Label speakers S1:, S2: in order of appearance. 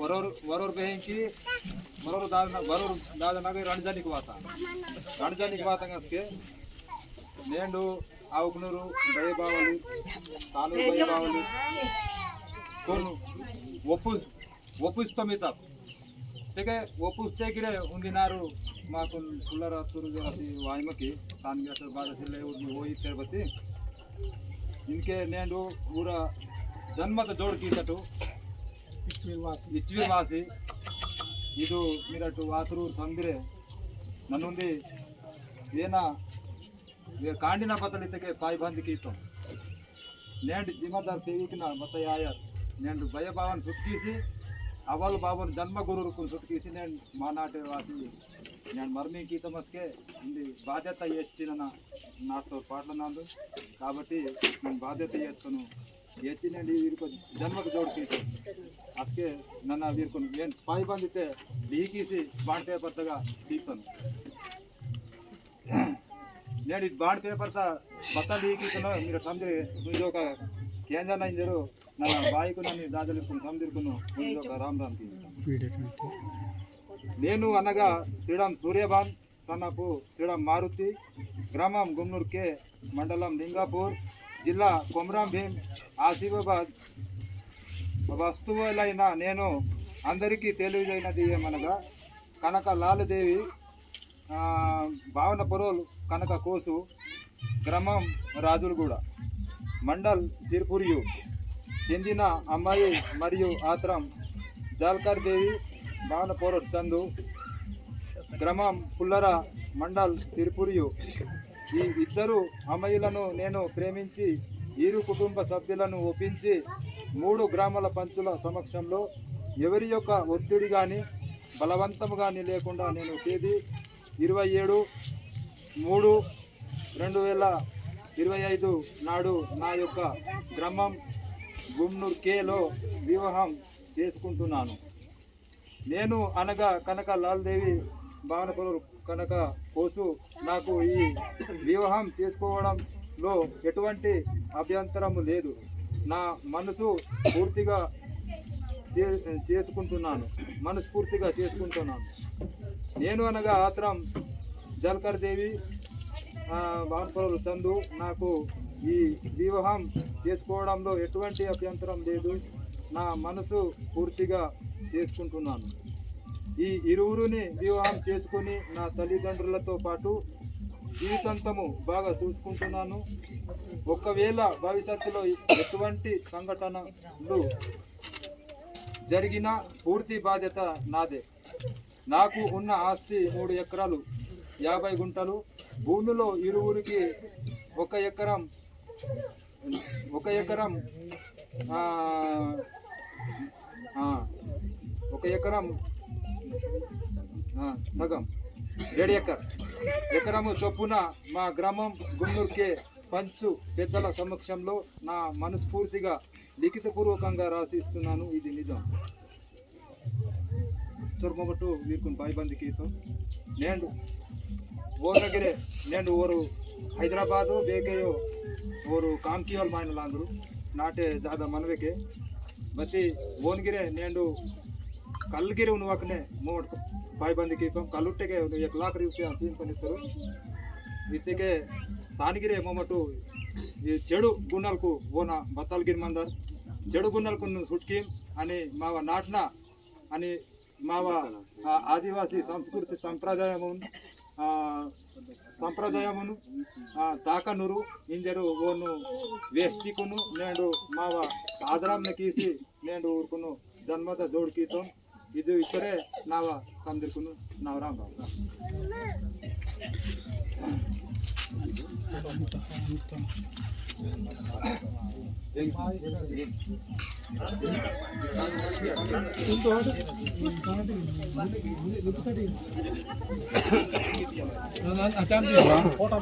S1: వరవరు వరవరు పేయించి మరొరు దాద వరవరు దాదనాగ రణజానికి వాత రణజానికి వాత కాస్తే నేను ఆవుకునూరు దయబావలు తానూరు దయబావలు కోను ఒప్పు ఒప్పుస్తో మీద తెగే ఒప్పుస్తే గిరే ఉండినారు మాకు కుళ్ళర తురు వాయిమకి. తాను బాధ పోయి తిరుపతి. ఇంకే నేను ఊర ಜನ್ಮದ ಜೋಡ್ಕಿ ತಟು ಇಚ್ವಿ ವಾಸಿ ಇದು ಮಿರಟು ವಾತರು ಸಂದಿರೆ ನನ್ನುಂದಿ ಏನ ಇವೆ ಕಾಂಡಿನ ಬತ್ತಳಿತಕ್ಕೆ ಪಾಯಿ ಬಂದಿಕ್ಕೆ ಇತ್ತು నేండు జిమ్మదార్ తెగికిన మొత్త యాయర్ నేను భయభావాన్ని సుట్కీసి అవల్ బాబుని జన్మ గురువుకు సుట్కీసి నేను మా నాటి వాసి నేను మర్మీ గీతమస్కే ఇది బాధ్యత ఇచ్చిన నాతో పాటలు కాబట్టి నేను బాధ్యత చేస్తాను ఎచ్చి నేను వీరికి జన్మకు జోడు అసకే నన్ను వీరికి నేను పై బందితే లీకీసి బాండ్ పేపర్తగా తీస్తాను నేను ಇದು ಬಾಂಡ್ ಪೇಪರ್ ಸಹ ಭತ್ತ ಲೀಕಿತ್ತು మీరు ಸಮಜಿ ಮುಂದೆ ఒక కేంద్ర ఇంజరు ನನ್ನ బాయికు నన్ను దాదలుకుని సమదిరుకును ముందు ఒక రామ్ రామ్ నేను అనగా శ్రీరామ్ సూర్యభాన్ సన్నపు శ్రీరామ్ మారుతి గ్రామం గుమ్నూర్ కే మండలం లింగాపూర్ జిల్లా కొమరాం భీం ఆసిఫాబాద్ వస్తువులైన నేను అందరికీ తెలియజైనది ఏమనగా కనక లాలదేవి భావన పొరోలు కనక కోసు గ్రామం రాజులగూడ మండల్ సిర్పురియు చెందిన అమ్మాయి మరియు ఆత్రం జాల్కర్ దేవి భావన పొరోల్ చందు గ్రామం పుల్లర మండల్ సిర్పురియు. ఈ ఇద్దరు అమ్మాయిలను నేను ప్రేమించి ఇరు కుటుంబ సభ్యులను ఒప్పించి మూడు గ్రామాల పంచుల సమక్షంలో ఎవరి యొక్క ఒత్తిడి కానీ బలవంతం కానీ లేకుండా నేను తేదీ ఇరవై ఏడు మూడు రెండు వేల ఇరవై ఐదు నాడు నా యొక్క గ్రామం గుమ్నూర్ కేలో వివాహం చేసుకుంటున్నాను. నేను అనగా కనక లాల్దేవి భావనపురు కనుక కోసు నాకు ఈ వివాహం చేసుకోవడంలో ఎటువంటి అభ్యంతరము లేదు. నా మనసు పూర్తిగా చే- చేసుకుంటున్నాను. మనస్ఫూర్తిగా చేసుకుంటున్నాను. నేను అనగా ఆత్రం జల్కర్ దేవి భావనపురు చందు నాకు ఈ వివాహం చేసుకోవడంలో ఎటువంటి అభ్యంతరం లేదు. నా మనసు పూర్తిగా చేసుకుంటున్నాను. ఈ ఇరువురుని వివాహం చేసుకుని నా తల్లిదండ్రులతో పాటు జీవితాంతము బాగా చూసుకుంటున్నాను. ఒకవేళ భవిష్యత్తులో ఎటువంటి సంఘటనలు జరిగిన పూర్తి బాధ్యత నాదే. నాకు ఉన్న ఆస్తి మూడు ఎకరాలు యాభై గుంటలు. భూమిలో ఇరువురికి ఒక ఎకరం ఒక ఎకరం ఒక ఎకరం సగం. ఏడు ఎకర్. ఎకరము చొప్పున మా గ్రామం గుండూరుకే పంచు పెద్దల సమక్షంలో నా మనస్ఫూర్తిగా లిఖితపూర్వకంగా రాసి ఇస్తున్నాను. ఇది నిజం. తుర్మగట్టు వీర్కుని బాయిబంది గీతం నేను ఓరగిరే నేను ఓరు హైదరాబాదు బేకేయో ఓరు కాంకియోల్ మాయనలాందరు నాటే జాద మనవికే. మతి ఓన్గిరే నేను ನೇಂಡು ಕಲ್ಗಿರಿ ಉಣ್ವಾಕನೆ ಮೂವಟ್ ಬಾಯಿ ಬಂದಿಕ್ಕೀತು ಕಲ್ಲುಟ್ಟೆಗೆ ಒಂದು ಎಕ್ ಲಾಕ್ ರೂಪಾಯಿ ಸೀನ್ ಬಂದಿತ್ತರು ಇತ್ತಿಗೆ ತಾನಿಗಿರೆ ಮೊಮ್ಮಟ್ಟು ఈ చెడు గున్నలకు ఓన బత్తాలగిరి మందర్ చెడు గున్నలకు సుట్కీం అని మావ నాట్న అని మావ ఆ, ఆదివాసీ సంస్కృతి సంప్రదాయము ఆ, సంప్రదాయమును ఆ, తాకనురు ఇంజరు ఓను వేస్టికును నేడు మావ ఆదరాంన కీసి నేడు ఊరుకును జన్మద జోడుకీతో ఇది ఇచ్చరే నావ సందిరుకును నావ రామ్ రామ్ రామ్.
S2: ఫోటో